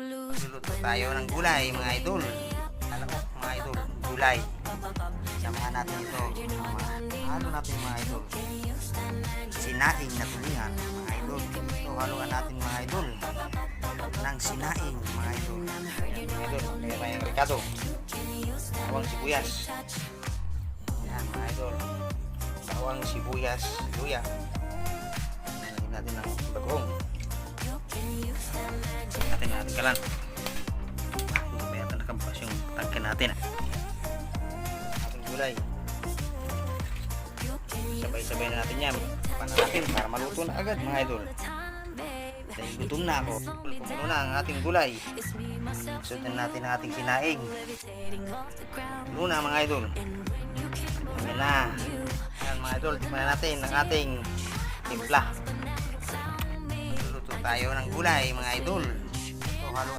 Luluto tayo ng gulay, mga idol. Alam mo, mga idol, gulay. Samahan natin ito. Halo natin mga idol. Sinaing na tulingan, mga idol. Ito, haluan natin mga idol. Ng sinaing, mga idol. Ayan, mga idol. Kaya tayong ricado. Bawang sibuyas. Yan, mga idol. Bawang sibuyas, luya. Hindi ba yata nakabukas yung tangke natin? Ating gulay. Sabay-sabay na natin yan. Paano natin para maluto na agad mga idol. Dahil gutom na ako. Kumulo na ang ating gulay. Sundan natin ang ating sinaing. Luto na mga idol. Ayan na. Ayan mga idol, tikman na natin ang ating timpla. Luluto tayo ng gulay mga idol.